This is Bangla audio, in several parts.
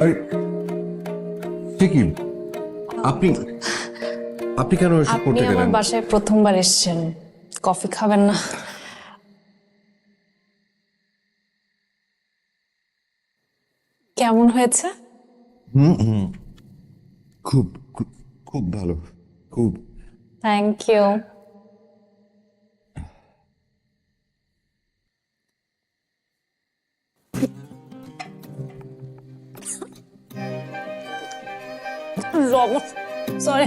আরে সে আপনি আপনি কেন এসব আপনি করতে আমার বাসায় প্রথমবার এসেছেন। কফি খাবেন না। কেমন হয়েছে? হুম খুব খুব- খুব ভালো। খুব। থ্যাংক ইউ লবণ। সরি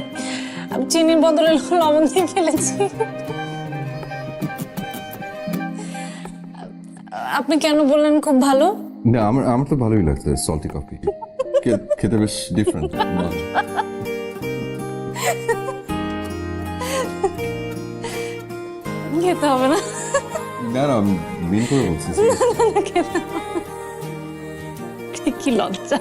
আমি চিনির বদলে লবণ দিয়ে ফেলেছি আপনি কেন বললেন খুব ভালো? না আমার আমার তো ভালোই লাগছে সল্টি কফি খেতে বেশ ডিফারেন্ট খেতে হবে না। না না মিন করে বলছি। কি লজ্জা।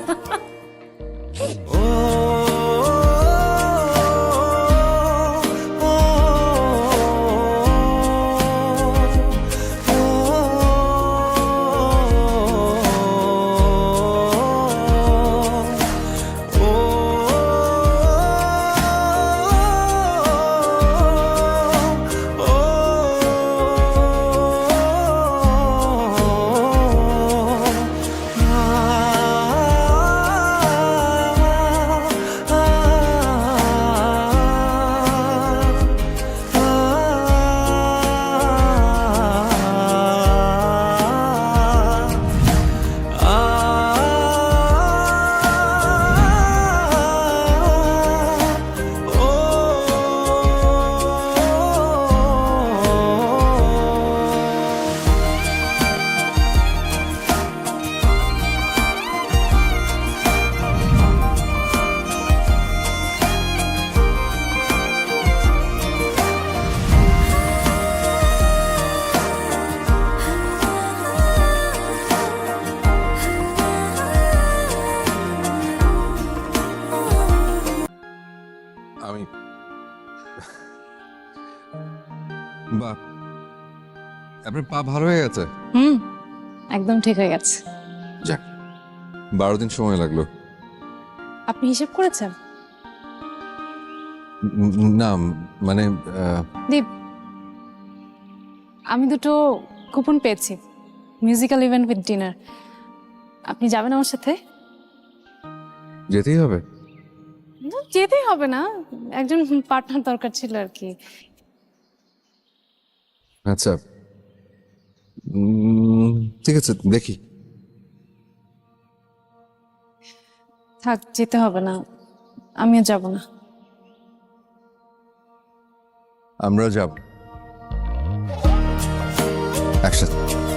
আমি বাহ আপনার পা ভালো হয়ে গেছে? হুম একদম ঠিক হয়ে গেছে। যাক বারো দিন সময় লাগল। আপনি হিসেব করেছেন? না মানে দীপ আমি দুটো কুপন পেয়েছি মিউজিক্যাল ইভেন্ট উইথ ডিনার। আপনি যাবেন আমার সাথে? যেতেই হবে। না, যেতেই হবে না। একজন পার্টনার দরকার ছিল আর কি। আচ্ছা। ঠিক আছে দেখি। থাক যেতে হবে না। আমিও যাব না। আমরা যাব। একসাথে।